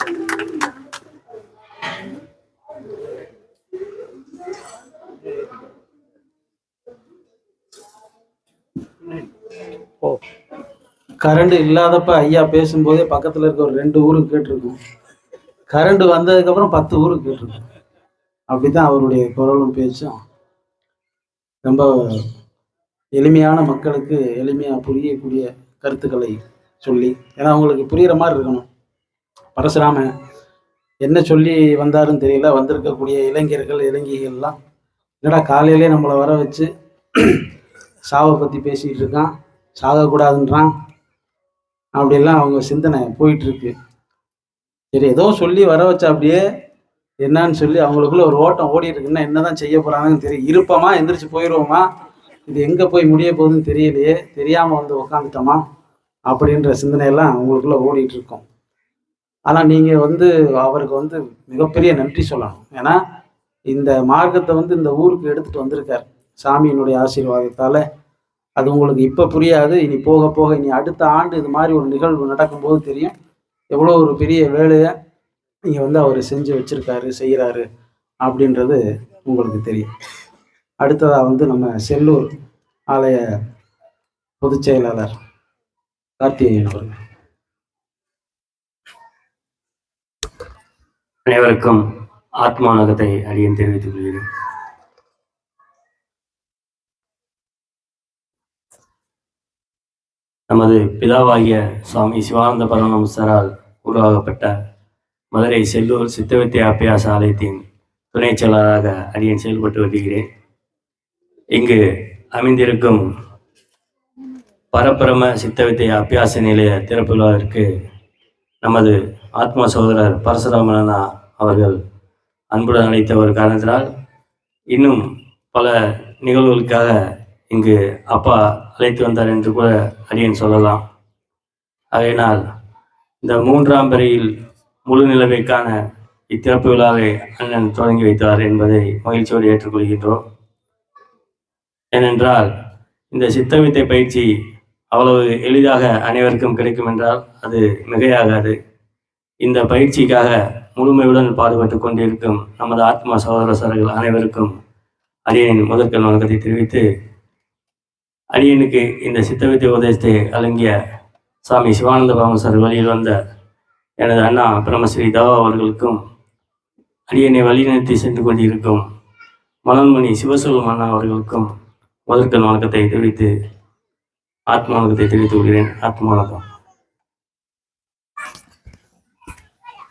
ஓ. Current இல்லாதப்ப ஐயா பேசும்போதே பக்கத்தில் இருக்க ஒரு ரெண்டு ஊருக்கு கேட்டிருக்கும். கரண்ட் வந்ததுக்கப்புறம் பத்து ஊருக்கு கேட்டிருக்கும். அப்படிதான் அவருடைய குரலும் பேச்சும். ரொம்ப எளிமையான மக்களுக்கு எளிமையாக புரியக்கூடிய கருத்துக்களை சொல்லி ஏன்னா அவங்களுக்கு புரிகிற மாதிரி இருக்கணும். பரசுராம என்ன சொல்லி வந்தாருன்னு தெரியல. வந்திருக்கக்கூடிய இளைஞர்கள் இளைஞர்கள்லாம் என்னடா காலையிலே நம்மளை வர வச்சு சாவை பற்றி பேசிகிட்டு இருக்கான். சாகக்கூடாதுன்றான். அப்படிலாம் அவங்க சிந்தனை போயிட்டுருக்கு. சரி ஏதோ சொல்லி வர வச்ச அப்படியே என்னன்னு சொல்லி அவங்களுக்குள்ள ஒரு ஓட்டம் ஓடிட்டு இருக்குன்னா என்னதான் செய்ய போகிறாங்கன்னு தெரியும் இருப்போமா? எந்திரிச்சு போயிடுவோமா இது எங்கே போய் முடிய போகுதுன்னு தெரியலையே. தெரியாமல் வந்து உக்காந்துட்டோமா? அப்படின்ற சிந்தனையெல்லாம் அவங்களுக்குள்ள ஓடிட்டு ஆனால் நீங்கள் வந்து அவருக்கு வந்து மிகப்பெரிய நன்றி சொல்லணும். ஏன்னா இந்த மார்க்கத்தை வந்து இந்த ஊருக்கு எடுத்துகிட்டு வந்திருக்கார். சாமியினுடைய ஆசீர்வாதத்தால் அது உங்களுக்கு இப்போ புரியாது. இனி போக போக இனி அடுத்த ஆண்டு இது மாதிரி ஒரு நிகழ்வு நடக்கும்போது தெரியும். எவ்வளோ ஒரு பெரிய வேலையை இங்கே வந்து அவர் செஞ்சு வச்சுருக்காரு செய்கிறாரு அப்படின்றது உங்களுக்கு தெரியும். அடுத்ததாக வந்து நம்ம செல்லூர் ஆலய பொதுச் செயலாளர் கார்த்திகேயன் அவர்கள். அனைவருக்கும் ஆத்மா நகத்தை தெரிவித்துக் கொள்கிறேன். நமது பிதாவாகிய சுவாமி சிவானந்த பரமஹம்சரால் உருவாக்கப்பட்ட மதுரை செல்லூர் சித்தவித்திய அபியாச ஆலயத்தின் துணை செயலாளராக அடியன் செயல்பட்டு வருகிறேன். இங்கு அமைந்திருக்கும் பரபிரம சித்தவித்திய அபியாச நிலைய திறப்பு விழாவிற்கு நமது ஆத்மா சகோதரர் பரசுராமனா அவர்கள் அன்புடன் அழைத்த ஒரு காரணத்தினால் இன்னும் பல நிகழ்வுகளுக்காக இங்கு அப்பா அழைத்து வந்தார் என்று கூட அடியன் சொல்லலாம். அதனால் இந்த மூன்றாம் பிறையில் முழு நிலவைக்கான இத்திறப்பு விழாவை அண்ணன் தொடங்கி வைத்தார் என்பதை மகிழ்ச்சியோடு ஏற்றுக்கொள்கின்றோம். ஏனென்றால் இந்த சித்தவித்தை பயிற்சி அவ்வளவு எளிதாக அனைவருக்கும் கிடைக்கும் என்றால் அது மிகையாகாது. இந்த பயிற்சிக்காக முழுமையுடன் பாடுபட்டு கொண்டிருக்கும் நமது ஆத்மா சகோதர சகோதரர்கள் அனைவருக்கும் அடியனின் முதற்கல் வணக்கத்தை தெரிவித்து அடியனுக்கு இந்த சித்தவித்தை உபதேசத்தை வழங்கிய சாமி சிவானந்த பாமசர் வழியில் வந்த எனது அண்ணா பிரம்மஸ்ரீ தவா அவர்களுக்கும் அடியனை வழிநடத்தி சென்று கொண்டிருக்கும் மலன்மணி சிவசோகம் அண்ணா அவர்களுக்கும் முதற்கல் வணக்கத்தை தெரிவித்து ஆத்மா வணக்கத்தை தெரிவித்துக் கொள்கிறேன் ஆத்மா வணக்கம்